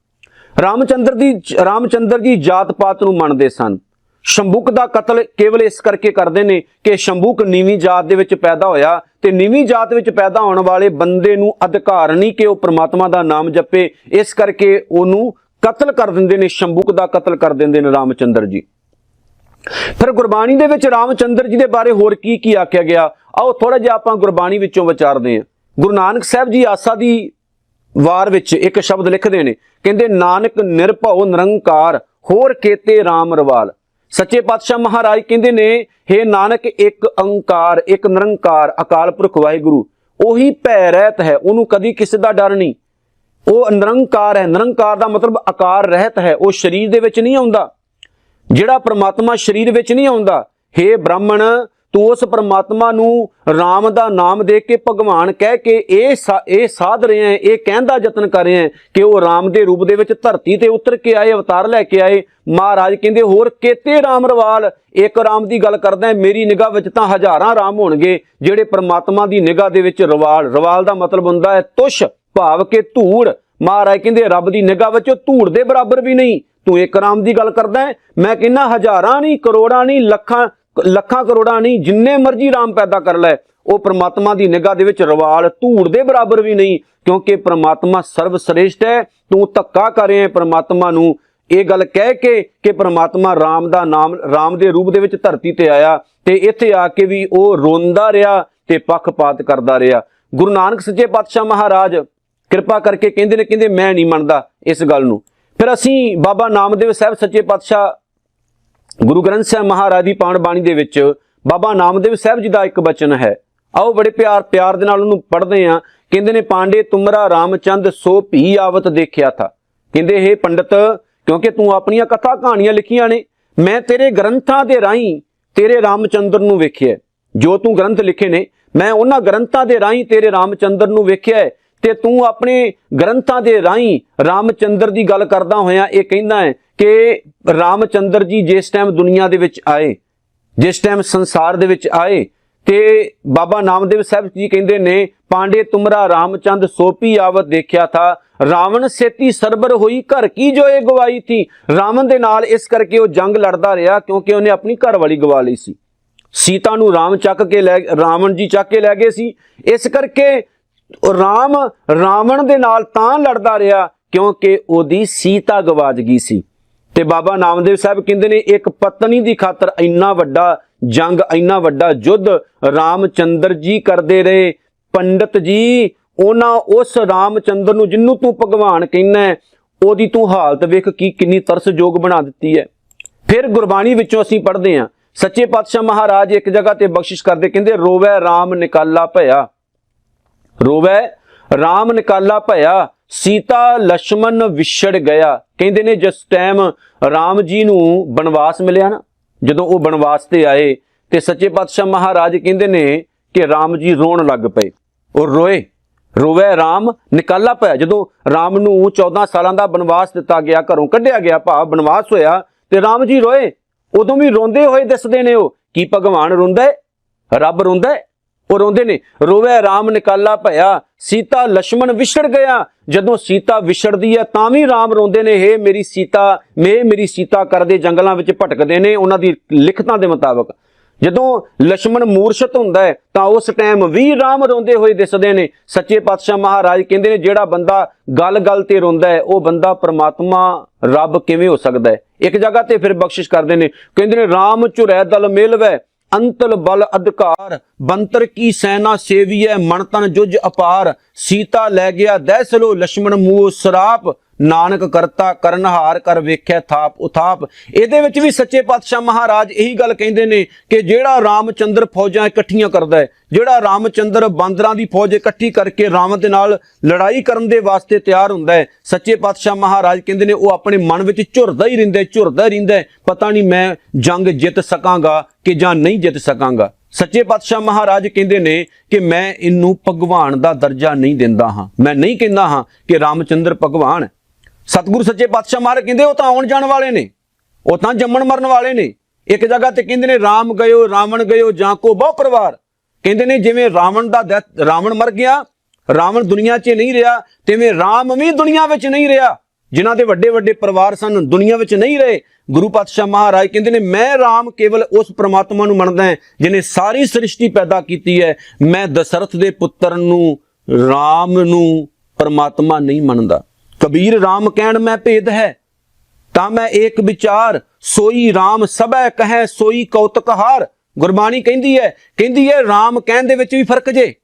ਰਾਮਚੰਦਰ ਦੀ ਰਾਮਚੰਦਰ ਜੀ ਜਾਤ ਪਾਤ ਨੂੰ ਮੰਨਦੇ ਸਨ। ਸ਼ੰਭੁਕ ਦਾ ਕਤਲ ਕੇਵਲ ਇਸ ਕਰਕੇ ਕਰਦੇ ਨੇ ਕਿ ਸ਼ੰਭੁਕ ਨੀਵੀਂ ਜਾਤ ਦੇ ਵਿੱਚ ਪੈਦਾ ਹੋਇਆ ਤੇ ਨੀਵੀਂ ਜਾਤ ਵਿੱਚ ਪੈਦਾ ਹੋਣ ਵਾਲੇ ਬੰਦੇ ਨੂੰ ਅਧਿਕਾਰ ਨਹੀਂ ਕਿ ਉਹ ਪ੍ਰਮਾਤਮਾ ਦਾ ਨਾਮ ਜਪੇ। ਇਸ ਕਰਕੇ ਉਹਨੂੰ ਕਤਲ ਕਰ ਦਿੰਦੇ ਨੇ, ਸ਼ੰਭੁਕ ਦਾ ਕਤਲ ਕਰ ਦਿੰਦੇ ਨੇ ਰਾਮਚੰਦਰ ਜੀ। ਫਿਰ ਗੁਰਬਾਣੀ ਦੇ ਵਿੱਚ ਰਾਮਚੰਦਰ ਜੀ ਦੇ ਬਾਰੇ ਹੋਰ ਕੀ ਕੀ ਆਖਿਆ ਗਿਆ? ਆਓ ਥੋੜਾ ਜਿਹਾ ਆਪਾਂ ਗੁਰਬਾਣੀ ਵਿੱਚੋਂ ਵਿਚਾਰਦੇ ਹਾਂ। ਗੁਰੂ ਨਾਨਕ ਸਾਹਿਬ ਜੀ ਆਸਾ ਦੀ ਵਾਰ ਵਿੱਚ ਇੱਕ ਸ਼ਬਦ ਲਿਖਦੇ ਨੇ, ਕਹਿੰਦੇ, ਨਾਨਕ ਨਿਰਭਉ ਨਿਰੰਕਾਰ, ਹੋਰ ਕੇਤੇ RAM ਰਵਾਲ। ਸੱਚੇ ਪਾਤਸ਼ਾਹ ਮਹਾਰਾਜ ਕਹਿੰਦੇ ਨੇ हे ਨਾਨਕ, ਇੱਕ ਅੰਕਾਰ ਇੱਕ ਨਿਰੰਕਾਰ, ਅਕਾਲ ਪੁਰਖ ਵਾਹਿਗੁਰੂ, ਉਹੀ ਭੈ ਰਹਿਤ ਹੈ, ਉਹਨੂੰ ਕਦੀ ਕਿਸੇ ਦਾ ਡਰ ਨਹੀਂ। ਉਹ ਨਿਰੰਕਾਰ ਹੈ, ਨਿਰੰਕਾਰ ਦਾ ਮਤਲਬ ਆਕਾਰ ਰਹਿਤ ਹੈ, ਉਹ ਸਰੀਰ ਦੇ ਵਿੱਚ ਨਹੀਂ ਆਉਂਦਾ। ਜਿਹੜਾ ਪ੍ਰਮਾਤਮਾ ਸਰੀਰ ਵਿੱਚ ਨਹੀਂ ਆਉਂਦਾ हे ਬ੍ਰਾਹਮਣ ਤੂੰ ਉਸ ਪਰਮਾਤਮਾ ਨੂੰ RAM ਦਾ ਨਾਮ ਦੇ ਕੇ ਭਗਵਾਨ ਕਹਿ ਕੇ ਇਹ ਸਾ- ਇਹ ਸਾਧ ਰਿਹਾ ਹੈ, ਇਹ ਕਹਿਣ ਦਾ ਯਤਨ ਕਰ ਰਿਹਾ ਹੈ ਕਿ ਉਹ RAM ਦੇ ਰੂਪ ਦੇ ਵਿੱਚ ਧਰਤੀ ਤੇ ਉਤਰ ਕੇ ਆਏ, ਅਵਤਾਰ ਲੈ ਕੇ ਆਏ। ਮਹਾਰਾਜ ਕਹਿੰਦੇ, ਹੋਰ ਕੇਤੇ RAM ਰਵਾਲ? ਇੱਕ RAM ਦੀ ਗੱਲ ਕਰਦਾ ਮੇਰੀ ਨਿਗਾਹ ਵਿੱਚ ਤਾਂ ਹਜ਼ਾਰਾਂ RAM ਹੋਣਗੇ, ਜਿਹੜੇ ਪਰਮਾਤਮਾ ਦੀ ਨਿਗਾਹ ਦੇ ਵਿੱਚ ਰਵਾਲ। ਰਵਾਲ ਦਾ ਮਤਲਬ ਹੁੰਦਾ ਹੈ ਤੁਸ਼, ਭਾਵ ਕਿ ਧੂੜ। ਮਹਾਰਾਜ ਕਹਿੰਦੇ, ਰੱਬ ਦੀ ਨਿਗਾਹ ਵਿੱਚ ਧੂੜ ਦੇ ਬਰਾਬਰ ਵੀ ਨਹੀਂ। ਤੂੰ ਇੱਕ ਰਾਮ ਦੀ ਗੱਲ ਕਰਦਾ ਮੈਂ ਕਹਿੰਦਾ, ਹਜ਼ਾਰਾਂ ਨਹੀਂ, ਕਰੋੜਾਂ ਨਹੀਂ, ਲੱਖਾਂ ਲੱਖਾਂ ਕਰੋੜਾਂ ਨਹੀਂ, ਜਿੰਨੇ ਮਰਜ਼ੀ ਰਾਮ ਪੈਦਾ ਕਰ ਲੈ, ਉਹ ਪ੍ਰਮਾਤਮਾ ਦੀ ਨਿਗਾਹ ਦੇ ਵਿੱਚ ਰਵਾਲ, ਧੂੜ ਦੇ ਬਰਾਬਰ ਵੀ ਨਹੀਂ, ਕਿਉਂਕਿ ਪ੍ਰਮਾਤਮਾ ਸਰਵ ਸ੍ਰੇਸ਼ਟ ਹੈ, ਤੂੰ ਧੱਕਾ ਕਰ ਰਿਹਾ ਹੈ ਪ੍ਰਮਾਤਮਾ ਨੂੰ। ਇਹ ਗੱਲ ਕਹਿ ਕੇ ਕਿ ਪ੍ਰਮਾਤਮਾ ਰਾਮ ਦਾ ਨਾਮ, ਰਾਮ ਦੇ ਰੂਪ ਦੇ ਵਿੱਚ ਧਰਤੀ ਤੇ ਆਇਆ ਤੇ ਇੱਥੇ ਆ ਕੇ ਵੀ ਉਹ ਰੋਂਦਾ ਰਿਹਾ ਤੇ ਪੱਖਪਾਤ ਕਰਦਾ ਰਿਹਾ। ਗੁਰੂ ਨਾਨਕ ਸੱਚੇ ਪਾਤਸ਼ਾਹ ਮਹਾਰਾਜ ਕਿਰਪਾ ਕਰਕੇ ਕਹਿੰਦੇ ਨੇ, ਕਹਿੰਦੇ ਮੈਂ ਨਹੀਂ ਮੰਨਦਾ ਇਸ ਗੱਲ ਨੂੰ। ਫਿਰ ਅਸੀਂ ਬਾਬਾ ਨਾਮਦੇਵ ਸਾਹਿਬ ਸੱਚੇ ਪਾਤਸ਼ਾਹ ਗੁਰੂ ਗ੍ਰੰਥ ਸਾਹਿਬ ਮਹਾਰਾਜ ਦੀ ਪਾਣ ਬਾਣੀ ਦੇ ਵਿੱਚ ਬਾਬਾ ਨਾਮਦੇਵ ਸਾਹਿਬ ਜੀ ਦਾ ਇੱਕ ਬਚਨ ਹੈ। ਆਓ ਬੜੇ ਪਿਆਰ ਪਿਆਰ ਦੇ ਨਾਲ ਉਹਨੂੰ ਪੜ੍ਹਦੇ ਆਂ ਕਹਿੰਦੇ ਨੇ, ਪਾਂਡੇ, ਤੁਮਰਾ ਰਾਮਚੰਦ, ਸੋ ਭੀ ਆਵਤ ਦੇਖਿਆ ਥਾ। ਕਹਿੰਦੇ ਇਹ ਪੰਡਤ, ਕਿਉਂਕਿ ਤੂੰ ਆਪਣੀਆਂ ਕਥਾ ਕਹਾਣੀਆਂ ਲਿਖੀਆਂ ਨੇ, ਮੈਂ ਤੇਰੇ ਗ੍ਰੰਥਾਂ ਦੇ ਰਾਹੀਂ ਤੇਰੇ ਰਾਮਚੰਦਰ ਨੂੰ ਵੇਖਿਆ ਜੋ ਤੂੰ ਗ੍ਰੰਥ ਲਿਖੇ ਨੇ, ਮੈਂ ਉਹਨਾਂ ਗ੍ਰੰਥਾਂ ਦੇ ਰਾਹੀਂ ਤੇਰੇ ਰਾਮਚੰਦਰ ਨੂੰ ਵੇਖਿਆ ਹੈ। ਤੇ ਤੂੰ ਆਪਣੇ ਗ੍ਰੰਥਾਂ ਦੇ ਰਾਹੀਂ ਰਾਮਚੰਦਰ ਦੀ ਗੱਲ ਕਰਦਾ ਹੋਇਆ ਇਹ ਕਹਿੰਦਾ ਹੈ ਕਿ ਰਾਮਚੰਦਰ ਜੀ ਜਿਸ ਟਾਈਮ ਦੁਨੀਆ ਦੇ ਵਿੱਚ ਆਏ, ਜਿਸ ਟਾਈਮ ਸੰਸਾਰ ਦੇ ਵਿੱਚ ਆਏ, ਤੇ ਬਾਬਾ ਨਾਮਦੇਵ ਸਾਹਿਬ ਜੀ ਕਹਿੰਦੇ ਨੇ, ਪਾਂਡੇ, ਤੁਮਰਾ ਰਾਮਚੰਦ ਸੋਪੀ ਆਵਤ ਦੇਖਿਆ ਥਾ, ਰਾਵਣ ਸੇਤੀ ਸਰਬਰ ਹੋਈ ਘਰ ਕੀ ਜੋ ਇਹ ਗਵਾਈ ਥੀ? ਰਾਵਣ ਦੇ ਨਾਲ ਇਸ ਕਰਕੇ ਉਹ ਜੰਗ ਲੜਦਾ ਰਿਹਾ ਕਿਉਂਕਿ ਉਹਨੇ ਆਪਣੀ ਘਰ ਵਾਲੀ ਗਵਾ ਲਈ ਸੀ। ਸੀਤਾ ਨੂੰ ਰਾਮ ਚੱਕ ਕੇ ਲੈ, ਰਾਵਣ ਜੀ ਚੱਕ ਕੇ ਲੈ ਗਏ ਸੀ। ਇਸ ਕਰਕੇ ਉਹ ਰਾਮ, ਰਾਵਣ ਦੇ ਨਾਲ ਤਾਂ ਲੜਦਾ ਰਿਹਾ ਕਿਉਂਕਿ ਉਹਦੀ ਸੀਤਾ ਗਵਾਚ ਗਈ ਸੀ। ਤੇ ਬਾਬਾ ਨਾਮਦੇਵ ਸਾਹਿਬ ਕਹਿੰਦੇ ਨੇ, ਇੱਕ ਪਤਨੀ ਦੀ ਖਾਤਰ ਇੰਨਾ ਵੱਡਾ ਜੰਗ, ਇੰਨਾ ਵੱਡਾ ਯੁੱਧ ਰਾਮਚੰਦਰ ਜੀ ਕਰਦੇ ਰਹੇ। ਪੰਡਤ ਜੀ, ਉਹਨਾਂ ਉਸ ਰਾਮਚੰਦਰ ਨੂੰ ਜਿੰਨੂੰ ਤੂੰ ਭਗਵਾਨ ਕਹਿੰਦਾ ਉਹਦੀ ਤੂੰ ਹਾਲਤ ਵੇਖ ਕੀ, ਕਿੰਨੀ ਤਰਸਯੋਗ ਬਣਾ ਦਿੱਤੀ ਹੈ। ਫਿਰ ਗੁਰਬਾਣੀ ਵਿੱਚੋਂ ਅਸੀਂ ਪੜ੍ਹਦੇ ਹਾਂ, ਸੱਚੇ ਪਾਤਸ਼ਾਹ ਮਹਾਰਾਜ ਇੱਕ ਜਗ੍ਹਾ ਤੇ ਬਖਸ਼ਿਸ਼ ਕਰਦੇ ਕਹਿੰਦੇ, ਰੋਵੈ RAM ਨਿਕਾਲਾ ਭਇਆ। ਰੋਵੈ, ਰਾਮ ਨਿਕਾਲਾ ਭਇਆ, ਸੀਤਾ ਲక్ష్మణ ਵਿਛੜ ਗਿਆ। ਕਹਿੰਦੇ ਨੇ ਜਿਸ ਟਾਈਮ ਰਾਮ ਜੀ ਨੂੰ ਬਨਵਾਸ ਮਿਲਿਆ ਨਾ, ਜਦੋਂ ਉਹ ਬਨਵਾਸ ਤੇ ਆਏ, ਤੇ ਸੱਚੇ ਪਾਤਸ਼ਾਹ ਮਹਾਰਾਜ ਕਹਿੰਦੇ ਨੇ ਕਿ ਰਾਮ ਜੀ ਰੋਣ ਲੱਗ ਪਏ। ਉਹ ਰੋਏ, ਰੋਵੇ, ਰਾਮ ਨਿਕਾਲਾ ਪਿਆ ਜਦੋਂ ਰਾਮ ਨੂੰ 14 ਸਾਲਾਂ ਦਾ ਬਨਵਾਸ ਦਿੱਤਾ ਗਿਆ, ਘਰੋਂ ਕੱਢਿਆ ਗਿਆ ਭਾਵ ਬਨਵਾਸ ਹੋਇਆ, ਤੇ ਰਾਮ ਜੀ ਰੋਏ। ਉਦੋਂ ਵੀ ਰੋਂਦੇ ਹੋਏ ਦਿਸਦੇ ਨੇ ਉਹ, ਕੀ ਭਗਵਾਨ ਰੋਂਦਾ ਰੱਬ ਰੋਂਦਾ ਉਹ ਰੋਂਦੇ ਨੇ, ਰੋਵੇ ਰਾਮ ਨਿਕਾਲਾ ਭਇਆ, ਸੀਤਾ ਲక్ష్మణ ਵਿਛੜ ਗਿਆ। ਜਦੋਂ ਸੀਤਾ ਵਿਛੜਦੀ ਹੈ, ਤਾਂ ਵੀ ਰਾਮ ਰੋਂਦੇ ਨੇ, ਹੇ ਮੇਰੀ ਸੀਤਾ, ਮੇ ਮੇਰੀ ਸੀਤਾ ਕਰਦੇ ਜੰਗਲਾਂ ਵਿੱਚ ਭਟਕਦੇ ਨੇ, ਉਹਨਾਂ ਦੀ ਲਿਖਤਾਂ ਦੇ ਮੁਤਾਬਕ। ਜਦੋਂ ਲక్ష్మణ ਮੂਰਛਤ ਹੁੰਦਾ ਹੈ, ਤਾਂ ਉਸ ਟਾਈਮ ਵੀ ਰਾਮ ਰੋਂਦੇ ਹੋਏ ਦਿਸਦੇ ਨੇ। ਸੱਚੇ ਪਾਤਸ਼ਾਹ ਮਹਾਰਾਜ ਕਹਿੰਦੇ ਨੇ, ਜਿਹੜਾ ਬੰਦਾ ਗੱਲ-ਗੱਲ ਤੇ ਰੋਂਦਾ ਹੈ, ਉਹ ਬੰਦਾ ਪਰਮਾਤਮਾ ਰੱਬ ਕਿਵੇਂ ਹੋ ਸਕਦਾ ਹੈ? ਇੱਕ ਜਗ੍ਹਾ ਤੇ ਫਿਰ ਬਖਸ਼ਿਸ਼ ਕਰਦੇ ਨੇ, ਕਹਿੰਦੇ ਨੇ, ਰਾਮ ਚੁਰੈ ਦਲ ਮਿਲਵੇ। ਅੰਤਲ ਬਲ ਅਧਿਕਾਰ, ਬੰਤਰ ਕੀ ਸੈਨਾ ਸੇਵੀਐ ਮਣਤਨ ਜੁਜ ਅਪਾਰ। ਸੀਤਾ ਲੈ ਗਿਆ ਦੈਸਲੋ ਲక్ష్మణ ਮੂਹ ਸਰਾਪ। ਨਾਨਕ ਕਰਤਾ ਕਰਨਹਾਰ ਕਰ ਵੇਖਿਆ ਥਾਪ ਉਥਾਪ। ਇਹਦੇ ਵਿੱਚ ਵੀ ਸੱਚੇ ਪਾਤਸ਼ਾਹ ਮਹਾਰਾਜ ਇਹੀ ਗੱਲ ਕਹਿੰਦੇ ਨੇ ਕਿ ਜਿਹੜਾ ਰਾਮਚੰਦਰ ਫੌਜਾਂ ਇਕੱਠੀਆਂ ਕਰਦਾ ਹੈ, ਜਿਹੜਾ ਰਾਮਚੰਦਰ ਬਾਂਦਰਾਂ ਦੀ ਫੌਜ ਇਕੱਠੀ ਕਰਕੇ ਰਾਵਣ ਦੇ ਨਾਲ ਲੜਾਈ ਕਰਨ ਦੇ ਵਾਸਤੇ ਤਿਆਰ ਹੁੰਦਾ ਹੈ, ਸੱਚੇ ਪਾਤਸ਼ਾਹ ਮਹਾਰਾਜ ਕਹਿੰਦੇ ਨੇ ਉਹ ਆਪਣੇ ਮਨ ਵਿੱਚ ਝੁਰਦਾ ਹੀ ਰਹਿੰਦਾ ਝੁਰਦਾ ਹੀ ਰਹਿੰਦਾ ਪਤਾ ਨਹੀਂ ਮੈਂ ਜੰਗ ਜਿੱਤ ਸਕਾਂਗਾ ਕਿ ਜਾਂ ਨਹੀਂ ਜਿੱਤ ਸਕਾਂਗਾ। ਸੱਚੇ ਪਾਤਸ਼ਾਹ ਮਹਾਰਾਜ ਕਹਿੰਦੇ ਨੇ ਕਿ ਮੈਂ ਇਹਨੂੰ ਭਗਵਾਨ ਦਾ ਦਰਜਾ ਨਹੀਂ ਦਿੰਦਾ ਹਾਂ। ਮੈਂ ਨਹੀਂ ਕਹਿੰਦਾ ਹਾਂ ਕਿ ਰਾਮਚੰਦਰ ਭਗਵਾਨ ਸਤਿਗੁਰੂ ਸੱਚੇ ਪਾਤਸ਼ਾਹ ਮਹਾਰਾਜ ਕਹਿੰਦੇ ਉਹ ਤਾਂ ਆਉਣ ਜਾਣ ਵਾਲੇ ਨੇ, ਉਹ ਤਾਂ ਜੰਮਣ ਮਰਨ ਵਾਲੇ ਨੇ। ਇੱਕ ਜਗ੍ਹਾ ਤੇ ਕਹਿੰਦੇ ਨੇ, ਰਾਮ ਗਇਓ, ਰਾਵਣ ਗਇਓ, ਜਾਂ ਕੋ ਬਹੁ ਪਰਿਵਾਰ। ਕਹਿੰਦੇ ਨੇ ਜਿਵੇਂ ਰਾਵਣ ਦਾ death- ਰਾਵਣ ਮਰ ਗਿਆ, ਰਾਵਣ ਦੁਨੀਆ 'ਚ ਨਹੀਂ ਰਿਹਾ, ਤਿਵੇਂ ਰਾਮ ਵੀ ਦੁਨੀਆ ਵਿੱਚ ਨਹੀਂ ਰਿਹਾ। ਜਿਨ੍ਹਾਂ ਦੇ ਵੱਡੇ ਵੱਡੇ ਪਰਿਵਾਰ ਸਨ, ਦੁਨੀਆ ਵਿੱਚ ਨਹੀਂ ਰਹੇ। ਗੁਰੂ ਪਾਤਸ਼ਾਹ ਮਹਾਰਾਜ ਕਹਿੰਦੇ ਨੇ, ਮੈਂ ਰਾਮ ਕੇਵਲ ਉਸ ਪ੍ਰਮਾਤਮਾ ਨੂੰ ਮੰਨਦਾ ਹਾਂ ਜਿਨੇ ਸਾਰੀ ਸ੍ਰਿਸ਼ਟੀ ਪੈਦਾ ਕੀਤੀ ਹੈ। ਮੈਂ ਦਸ਼ਰਥ ਦੇ ਪੁੱਤਰ ਨੂੰ, ਰਾਮ ਨੂੰ ਪ੍ਰਮਾਤਮਾ ਨਹੀਂ ਮੰਨਦਾ। ਕਬੀਰ ਰਾਮ ਕਹਿਣ ਮੈਂ ਭੇਦ ਹੈ, ਤਾਂ ਮੈਂ ਏਕ ਵਿਚਾਰ, ਸੋਈ RAM ਸਭੈ ਕਹੈ, ਸੋਈ ਕੌਤਕਹਾਰ। ਗੁਰਬਾਣੀ ਕਹਿੰਦੀ ਹੈ ਕਹਿੰਦੀ ਹੈ RAM ਕਹਿਣ ਦੇ ਵਿੱਚ ਵੀ ਫ਼ਰਕ ਜੇ।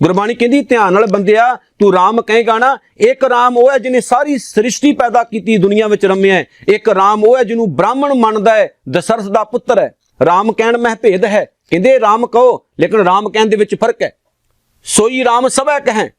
ਗੁਰਬਾਣੀ ਕਹਿੰਦੀ, ਧਿਆਨ ਨਾਲ ਬੰਦਿਆ, ਤੂੰ RAM ਕਹੇਗਾ ਨਾ ਇੱਕ RAM ਉਹ ਹੈ ਜਿਹਨੇ ਸਾਰੀ ਸ੍ਰਿਸ਼ਟੀ ਪੈਦਾ ਕੀਤੀ ਦੁਨੀਆ ਵਿੱਚ ਰਮਿਆ ਹੈ। ਇੱਕ RAM ਉਹ ਹੈ ਜਿਹਨੂੰ ਬ੍ਰਾਹਮਣ ਮੰਨਦਾ ਹੈ, ਦਸ਼ਰਥ ਦਾ ਪੁੱਤਰ ਹੈ। RAM ਕਹਿਣ ਮਹਿ ਭੇਦ ਹੈ, ਕਹਿੰਦੇ RAM ਕਹੋ, ਲੇਕਿਨ RAM ਕਹਿਣ ਦੇ ਵਿੱਚ ਫ਼ਰਕ ਹੈ। ਸੋਈ RAM ਸਭੈ ਕਹੈ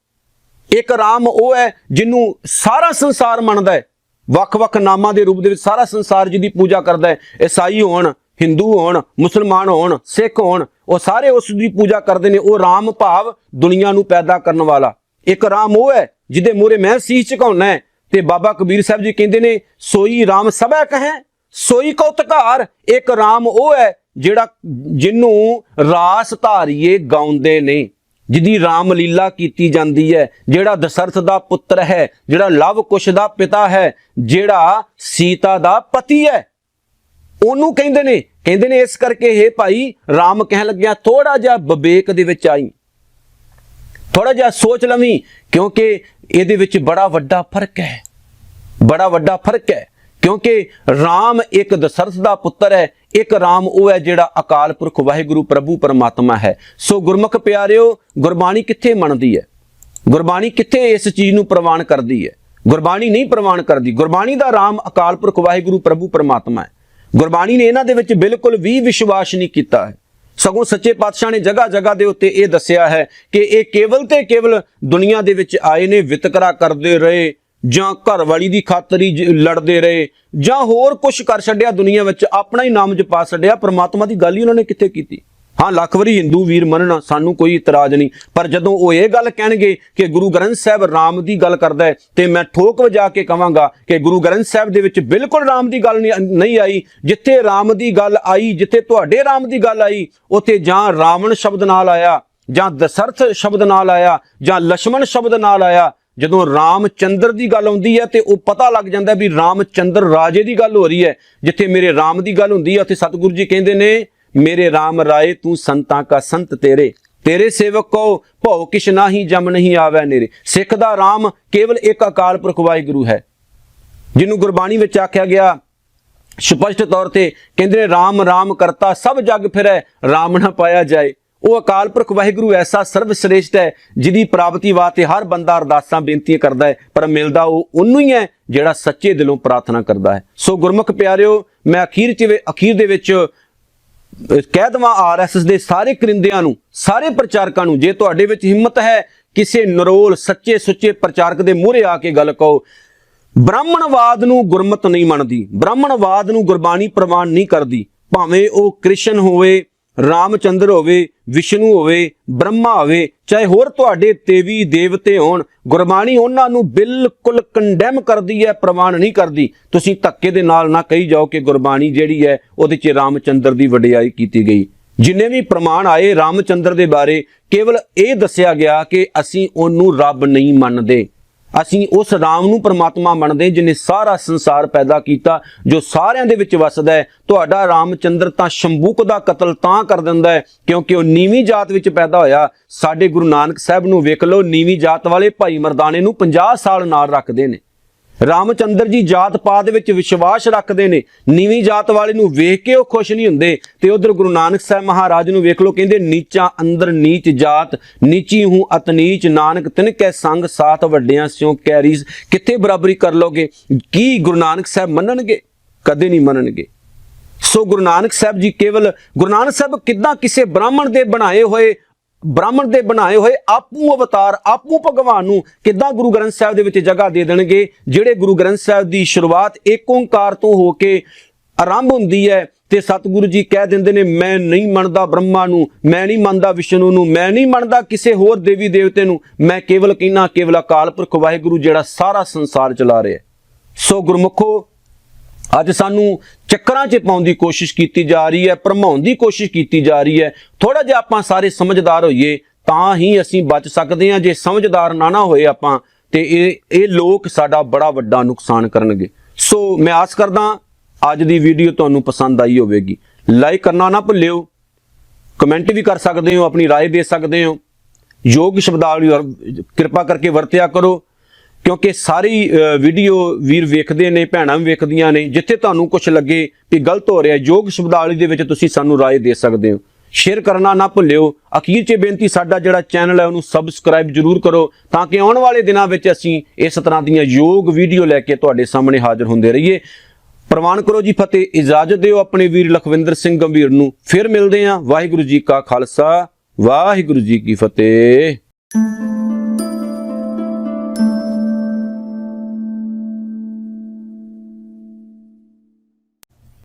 ਇੱਕ ਰਾਮ ਉਹ ਹੈ ਜਿਹਨੂੰ ਸਾਰਾ ਸੰਸਾਰ ਮੰਨਦਾ ਹੈ। ਵੱਖ-ਵੱਖ ਨਾਮਾਂ ਦੇ ਰੂਪ ਦੇ ਵਿੱਚ ਸਾਰਾ ਸੰਸਾਰ ਜਿਹਦੀ ਪੂਜਾ ਕਰਦਾ ਹੈ। ਈਸਾਈ ਹੋਣ, ਹਿੰਦੂ ਹੋਣ, ਮੁਸਲਮਾਨ ਹੋਣ, ਸਿੱਖ ਹੋਣ, ਉਹ ਸਾਰੇ ਉਸ ਦੀ ਪੂਜਾ ਕਰਦੇ ਨੇ। ਉਹ ਰਾਮ ਭਾਵ ਦੁਨੀਆ ਨੂੰ ਪੈਦਾ ਕਰਨ ਵਾਲਾ। ਇੱਕ ਰਾਮ ਉਹ ਹੈ ਜਿਹਦੇ ਮੂਹਰੇ ਮੈਂ ਸੀਸ ਝੁਕਾਉਣਾ ਹੈ ਤੇ ਬਾਬਾ ਕਬੀਰ ਸਾਹਿਬ ਜੀ ਕਹਿੰਦੇ ਨੇ, ਸੋਈ ਰਾਮ ਸਭੈ ਕਹੈ, ਸੋਈ ਕੌਤਕਾਰ ਇੱਕ ਰਾਮ ਉਹ ਹੈ ਜਿਹੜਾ ਜਿਹਨੂੰ ਰਾਸ ਧਾਰੀਏ ਗਾਉਂਦੇ ਨੇ। ਜਿਹਦੀ ਰਾਮ ਲੀਲਾ ਕੀਤੀ ਜਾਂਦੀ ਹੈ, ਜਿਹੜਾ ਦਸ਼ਰਥ ਦਾ ਪੁੱਤਰ ਹੈ, ਜਿਹੜਾ ਲਵ ਕੁਸ਼ ਦਾ ਪਿਤਾ ਹੈ, ਜਿਹੜਾ ਸੀਤਾ ਦਾ ਪਤੀ ਹੈ। ਉਹਨੂੰ ਕਹਿੰਦੇ ਨੇ ਕਹਿੰਦੇ ਨੇ ਇਸ ਕਰਕੇ ਇਹ ਭਾਈ, ਰਾਮ ਕਹਿਣ ਲੱਗਿਆ ਥੋੜਾ ਜਿਹਾ ਵਿਵੇਕ ਦੇ ਵਿੱਚ ਆਈ। ਥੋੜਾ ਜਿਹਾ ਸੋਚ ਲਵੀਂ, ਕਿਉਂਕਿ ਇਹਦੇ ਵਿੱਚ ਬੜਾ ਵੱਡਾ ਫ਼ਰਕ ਹੈ। ਬੜਾ ਵੱਡਾ ਫ਼ਰਕ ਹੈ। ਕਿਉਂਕਿ RAM ਇੱਕ ਦਸ਼ਰਥ ਦਾ ਪੁੱਤਰ ਹੈ, ਇੱਕ RAM ਉਹ ਹੈ ਜਿਹੜਾ ਅਕਾਲ ਪੁਰਖ ਵਾਹਿਗੁਰੂ ਪ੍ਰਭੂ ਪਰਮਾਤਮਾ ਹੈ। ਸੋ ਗੁਰਮੁਖ ਪਿਆਰਿਓ, ਗੁਰਬਾਣੀ ਕਿੱਥੇ ਮੰਨਦੀ ਹੈ? ਗੁਰਬਾਣੀ ਕਿੱਥੇ ਇਸ ਚੀਜ਼ ਨੂੰ ਪ੍ਰਵਾਨ ਕਰਦੀ ਹੈ? ਗੁਰਬਾਣੀ ਨਹੀਂ ਪ੍ਰਵਾਨ ਕਰਦੀ। ਗੁਰਬਾਣੀ ਦਾ RAM ਅਕਾਲ ਪੁਰਖ ਵਾਹਿਗੁਰੂ ਪ੍ਰਭੂ ਪਰਮਾਤਮਾ ਹੈ। ਗੁਰਬਾਣੀ ਨੇ ਇਹਨਾਂ ਦੇ ਵਿੱਚ ਬਿਲਕੁਲ ਵੀ ਵਿਸ਼ਵਾਸ ਨਹੀਂ ਕੀਤਾ ਹੈ। ਸਗੋਂ ਸੱਚੇ ਪਾਤਸ਼ਾਹ ਨੇ ਜਗ੍ਹਾ ਜਗ੍ਹਾ ਦੇ ਉੱਤੇ ਇਹ ਦੱਸਿਆ ਹੈ ਕਿ ਇਹ ਕੇਵਲ ਤੇ ਕੇਵਲ ਦੁਨੀਆ ਦੇ ਵਿੱਚ ਆਏ ਨੇ, ਵਿਤਕਰਾ ਕਰਦੇ ਰਹੇ ਜਾਂ ਘਰ ਵਾਲੀ ਦੀ ਖਾਤਰ ਹੀ ਲੜਦੇ ਰਹੇ, ਜਾਂ ਹੋਰ ਕੁਝ ਕਰ ਛੱਡਿਆ ਦੁਨੀਆ ਵਿੱਚ, ਆਪਣਾ ਹੀ ਨਾਮ ਜਪਾ ਛੱਡਿਆ, ਪਰਮਾਤਮਾ ਦੀ ਗੱਲ ਹੀ ਉਹਨਾਂ ਨੇ ਕਿੱਥੇ ਕੀਤੀ? ਹਾਂ, ਲੱਖ ਵਾਰੀ ਹਿੰਦੂ ਵੀਰ ਮੰਨਣਾ, ਸਾਨੂੰ ਕੋਈ ਇਤਰਾਜ਼ ਨਹੀਂ, ਪਰ ਜਦੋਂ ਉਹ ਇਹ ਗੱਲ ਕਹਿਣਗੇ ਕਿ ਗੁਰੂ ਗ੍ਰੰਥ ਸਾਹਿਬ ਰਾਮ ਦੀ ਗੱਲ ਕਰਦਾ ਹੈ, ਤੇ ਮੈਂ ਠੋਕ ਵਜਾ ਕੇ ਕਹਾਂਗਾ ਕਿ ਗੁਰੂ ਗ੍ਰੰਥ ਸਾਹਿਬ ਦੇ ਵਿੱਚ ਬਿਲਕੁਲ ਰਾਮ ਦੀ ਗੱਲ ਨਹੀਂ ਆਈ, ਜਿੱਥੇ ਰਾਮ ਦੀ ਗੱਲ ਆਈ, ਜਿੱਥੇ ਤੁਹਾਡੇ ਰਾਮ ਦੀ ਗੱਲ ਆਈ, ਉੱਥੇ ਜਾਂ ਰਾਵਣ ਸ਼ਬਦ ਨਾਲ ਆਇਆ, ਜਾਂ ਦਸ਼ਰਥ ਸ਼ਬਦ ਨਾਲ ਆਇਆ, ਜਾਂ ਲక్ష్మణ ਸ਼ਬਦ ਨਾਲ ਆਇਆ ਜਦੋਂ ਰਾਮਚੰਦਰ ਦੀ ਗੱਲ ਆਉਂਦੀ ਹੈ ਤੇ ਉਹ ਪਤਾ ਲੱਗ ਜਾਂਦਾ ਵੀ ਰਾਮਚੰਦਰ ਰਾਜੇ ਦੀ ਗੱਲ ਹੋ ਰਹੀ ਹੈ। ਜਿੱਥੇ ਮੇਰੇ ਰਾਮ ਦੀ ਗੱਲ ਹੁੰਦੀ ਹੈ, ਉੱਥੇ ਸਤਿਗੁਰੂ ਜੀ ਕਹਿੰਦੇ ਨੇ, ਮੇਰੇ ਰਾਮ ਰਾਏ, ਤੂੰ ਸੰਤਾਂ ਕਾ ਸੰਤ ਤੇਰੇ। ਤੇਰੇ ਸੇਵਕ ਕੋ ਭਉ ਕਿਛ ਨਾਹੀ, ਜਮ ਨਹੀਂ ਆਵੈ ਨੇਰੇ। ਸਿੱਖ ਦਾ ਰਾਮ ਕੇਵਲ ਇੱਕ ਅਕਾਲ ਪੁਰਖ ਵਾਹਿਗੁਰੂ ਹੈ। ਜਿਹਨੂੰ ਗੁਰਬਾਣੀ ਵਿੱਚ ਆਖਿਆ ਗਿਆ, ਸਪਸ਼ਟ ਤੌਰ ਤੇ ਕਹਿੰਦੇ ਰਾਮ ਰਾਮ ਕਰਤਾ, ਸਭ ਜਗ ਫਿਰੈ, ਰਾਮ ਨਾ ਪਾਇਆ ਜਾਏ। ਉਹ ਅਕਾਲ ਪੁਰਖ ਵਾਹਿਗੁਰੂ ਐਸਾ ਸਰਵ ਸ੍ਰੇਸ਼ਟ ਹੈ ਜਿਹਦੀ ਪ੍ਰਾਪਤੀ ਵਾਸਤੇ ਹਰ ਬੰਦਾ ਅਰਦਾਸਾਂ, ਬੇਨਤੀਆਂ ਕਰਦਾ ਹੈ, ਪਰ ਮਿਲਦਾ ਉਹ ਉਹਨੂੰ ਹੀ ਹੈ ਜਿਹੜਾ ਸੱਚੇ ਦਿਲੋਂ ਪ੍ਰਾਰਥਨਾ ਕਰਦਾ ਹੈ। ਸੋ ਗੁਰਮੁਖ ਪਿਆਰਿਓ, ਮੈਂ ਅਖੀਰ ਚ ਅਖੀਰ ਦੇ ਵਿੱਚ, ਅਹ, ਕਹਿ ਦਵਾਂ ਆਰਐਸਐਸ ਦੇ ਸਾਰੇ ਕਰਿੰਦਿਆਂ ਨੂੰ, ਸਾਰੇ ਪ੍ਰਚਾਰਕਾਂ ਨੂੰ, ਜੇ ਤੁਹਾਡੇ ਵਿੱਚ ਹਿੰਮਤ ਹੈ, ਕਿਸੇ ਨਰੋਲ, ਸੱਚੇ ਸੁੱਚੇ ਪ੍ਰਚਾਰਕ ਦੇ ਮੂਹਰੇ ਆ ਕੇ ਗੱਲ ਕਹੋ। ਬ੍ਰਾਹਮਣਵਾਦ ਨੂੰ ਗੁਰਮਤ ਨਹੀਂ ਮੰਨਦੀ, ਬ੍ਰਾਹਮਣਵਾਦ ਨੂੰ ਗੁਰਬਾਣੀ ਪ੍ਰਮਾਣ ਨਹੀਂ ਕਰਦੀ, ਭਾਵੇਂ ਉਹ ਕ੍ਰਿਸ਼ਨ ਹੋਵੇ ਰਾਮਚੰਦਰ ਹੋਵੇ, ਵਿਸ਼ਨੂੰ ਹੋਵੇ, ਬ੍ਰਹਮਾ ਹੋਵੇ, ਚਾਹੇ ਹੋਰ ਤੁਹਾਡੇ ਦੇਵੀ, ਦੇਵਤੇ ਹੋਣ, ਗੁਰਬਾਣੀ ਉਹਨਾਂ ਨੂੰ ਬਿਲਕੁਲ ਕੰਡੈਮ ਕਰਦੀ ਹੈ, ਪ੍ਰਵਾਨ ਨਹੀਂ ਕਰਦੀ। ਤੁਸੀਂ ਧੱਕੇ ਦੇ ਨਾਲ ਨਾ ਕਹੀ ਜਾਓ ਕਿ ਗੁਰਬਾਣੀ ਜਿਹੜੀ ਹੈ, ਉਹਦੇ 'ਚ ਰਾਮਚੰਦਰ ਦੀ ਵਡਿਆਈ ਕੀਤੀ ਗਈ। ਜਿੰਨੇ ਵੀ ਪ੍ਰਮਾਣ ਆਏ ਰਾਮਚੰਦਰ ਦੇ ਬਾਰੇ, ਕੇਵਲ ਇਹ ਦੱਸਿਆ ਗਿਆ ਕਿ ਅਸੀਂ ਉਹਨੂੰ ਰੱਬ ਨਹੀਂ ਮੰਨਦੇ। ਅਸੀਂ ਉਸ ਰਾਮ ਨੂੰ ਪਰਮਾਤਮਾ ਮੰਨਦੇ ਜਿਨੇ ਸਾਰਾ ਸੰਸਾਰ ਪੈਦਾ ਕੀਤਾ, ਜੋ ਸਾਰਿਆਂ ਦੇ ਵਿੱਚ ਵਸਦਾ ਹੈ। ਤੁਹਾਡਾ ਰਾਮਚੰਦਰ ਤਾਂ ਸ਼ੰਭੂਕ ਦਾ ਕਤਲ ਤਾਂ ਕਰ ਦਿੰਦਾ ਹੈ, ਕਿਉਂਕਿ ਉਹ ਨੀਵੀਂ ਜਾਤ ਵਿੱਚ ਪੈਦਾ ਹੋਇਆ। ਸਾਡੇ ਗੁਰੂ ਨਾਨਕ ਸਾਹਿਬ ਨੂੰ ਵੇਖ ਲਓ, ਨੀਵੀਂ ਜਾਤ ਵਾਲੇ ਭਾਈ ਮਰਦਾਨੇ ਨੂੰ 50 ਸਾਲ ਨਾਲ ਰੱਖਦੇ ਨੇ। ਰਾਮਚੰਦਰ ਜੀ ਜਾਤ ਪਾਤ ਵਿੱਚ ਵਿਸ਼ਵਾਸ ਰੱਖਦੇ ਨੇ। ਨੀਵੀਂ ਜਾਤ ਵਾਲੇ ਨੂੰ ਵੇਖ ਕੇ ਉਹ ਖੁਸ਼ ਨਹੀਂ ਹੁੰਦੇ। ਤੇ ਉਧਰ ਗੁਰੂ ਨਾਨਕ ਸਾਹਿਬ ਮਹਾਰਾਜ ਨੂੰ ਵੇਖ ਲਓ, ਕਹਿੰਦੇ, ਨੀਚਾ ਅੰਦਰ ਨੀਚ ਜਾਤ, ਨੀਚੀ ਹੂੰ ਅਤ ਨੀਚ ਨਾਨਕ ਤਿਨ ਕੈ ਸੰਗ ਸਾਥ ਵੱਡਿਆਂ ਸਿਓ ਕੈਰੀਜ਼ ਕਿੱਥੇ ਬਰਾਬਰੀ ਕਰ ਲੋਗੇ ਕੀ ਗੁਰੂ ਨਾਨਕ ਸਾਹਿਬ ਮੰਨਣਗੇ? ਕਦੇ ਨਹੀਂ ਮੰਨਣਗੇ। ਸੋ ਗੁਰੂ ਨਾਨਕ ਸਾਹਿਬ ਜੀ ਕੇਵਲ, ਗੁਰੂ ਨਾਨਕ ਸਾਹਿਬ ਕਿੱਦਾਂ ਕਿਸੇ ਬ੍ਰਾਹਮਣ ਦੇ ਬਣਾਏ ਹੋਏ ਬ੍ਰਾਹਮਣ ਦੇ ਬਣਾਏ ਹੋਏ ਆਪੂ ਅਵਤਾਰ, ਆਪੂ ਭਗਵਾਨ ਨੂੰ ਕਿੱਦਾਂ ਗੁਰੂ ਗ੍ਰੰਥ ਸਾਹਿਬ ਦੇ ਵਿੱਚ ਜਗ੍ਹਾ ਦੇ ਦੇਣਗੇ? ਜਿਹੜੇ ਗੁਰੂ ਗ੍ਰੰਥ ਸਾਹਿਬ ਦੀ ਸ਼ੁਰੂਆਤ ਏਕ ਓੰਕਾਰ ਤੋਂ ਹੋ ਕੇ ਆਰੰਭ ਹੁੰਦੀ ਹੈ ਤੇ ਸਤਿਗੁਰੂ ਜੀ ਕਹਿ ਦਿੰਦੇ ਨੇ, ਮੈਂ ਨਹੀਂ ਮੰਨਦਾ ਬ੍ਰਹਮਾ ਨੂੰ, ਮੈਂ ਨਹੀਂ ਮੰਨਦਾ ਵਿਸ਼ਨੂੰ ਨੂੰ, ਮੈਂ ਨਹੀਂ ਮੰਨਦਾ ਕਿਸੇ ਹੋਰ ਦੇਵੀ ਦੇਵਤੇ ਨੂੰ, ਮੈਂ ਕੇਵਲ ਕਹਿਣਾ ਕੇਵਲ ਅਕਾਲ ਪੁਰਖ ਵਾਹਿਗੁਰੂ ਜਿਹੜਾ ਸਾਰਾ ਸੰਸਾਰ ਚਲਾ ਰਿਹਾ ਸੋ ਗੁਰਮੁਖੋ ਅੱਜ ਸਾਨੂੰ ਚੱਕਰਾਂ 'ਚ ਪਾਉਣ ਦੀ ਕੋਸ਼ਿਸ਼ ਕੀਤੀ ਜਾ ਰਹੀ ਹੈ ਭਰਮਾਉਣ ਦੀ ਕੋਸ਼ਿਸ਼ ਕੀਤੀ ਜਾ ਰਹੀ ਹੈ ਥੋੜਾ ਜਿਹਾ ਆਪਾਂ ਸਾਰੇ ਸਮਝਦਾਰ ਹੋਈਏ ਤਾਂ ਹੀ ਅਸੀਂ ਬਚ ਸਕਦੇ ਹਾਂ ਜੇ ਸਮਝਦਾਰ ਨਾ ਨਾ ਹੋਏ ਆਪਾਂ ਤੇ ਇਹ ਇਹ ਲੋਕ ਸਾਡਾ ਬੜਾ ਵੱਡਾ ਨੁਕਸਾਨ ਕਰਨਗੇ ਸੋ ਮੈਂ ਆਸ ਕਰਦਾ ਅੱਜ ਦੀ ਵੀਡੀਓ ਤੁਹਾਨੂੰ ਪਸੰਦ ਆਈ ਹੋਵੇਗੀ ਲਾਈਕ ਕਰਨਾ ਨਾ ਭੁੱਲਿਓ ਕਮੈਂਟ ਵੀ ਕਰ ਸਕਦੇ ਹੋ ਆਪਣੀ رائے ਦੇ ਸਕਦੇ ਹੋ ਯੋਗ ਸ਼ਬਦਾਵਲੀ ਵਰ- ਕਿਰਪਾ ਕਰਕੇ ਵਰਤਿਆ ਕਰੋ ਕਿਉਂਕਿ ਸਾਰੀ ਵੀਡੀਓ ਵੀਰ ਵੇਖਦੇ ਨੇ, ਭੈਣਾਂ ਵੀ ਵੇਖਦੀਆਂ ਨੇ, ਜਿੱਥੇ ਤੁਹਾਨੂੰ ਕੁਝ ਲੱਗੇ ਕਿ ਗਲਤ ਹੋ ਰਿਹਾ, ਯੋਗ ਸ਼ਬਦਾਵਲੀ ਦੇ ਵਿੱਚ ਤੁਸੀਂ ਸਾਨੂੰ ਰਾਏ ਦੇ ਸਕਦੇ ਹੋ। ਸ਼ੇਅਰ ਕਰਨਾ ਨਾ ਭੁੱਲਿਓ। ਅਖੀਰ 'ਚ ਬੇਨਤੀ, ਸਾਡਾ ਜਿਹੜਾ ਚੈਨਲ ਹੈ, ਉਹਨੂੰ ਸਬਸਕ੍ਰਾਈਬ ਜ਼ਰੂਰ ਕਰੋ ਤਾਂ ਕਿ ਆਉਣ ਵਾਲੇ ਦਿਨਾਂ ਵਿੱਚ ਅਸੀਂ ਇਸ ਤਰ੍ਹਾਂ ਦੀਆਂ ਯੋਗ ਵੀਡੀਓ ਲੈ ਕੇ ਤੁਹਾਡੇ ਸਾਹਮਣੇ ਹਾਜ਼ਰ ਹੁੰਦੇ ਰਹੀਏ। ਪ੍ਰਵਾਨ ਕਰੋ ਜੀ ਫਤਿਹ, ਇਜਾਜ਼ਤ ਦਿਓ ਆਪਣੇ ਵੀਰ ਲਖਵਿੰਦਰ ਸਿੰਘ ਗੰਭੀਰ ਨੂੰ। ਫਿਰ ਮਿਲਦੇ ਹਾਂ। ਵਾਹਿਗੁਰੂ ਜੀ ਕਾ ਖਾਲਸਾ, ਵਾਹਿਗੁਰੂ ਜੀ ਕੀ ਫਤਿਹ।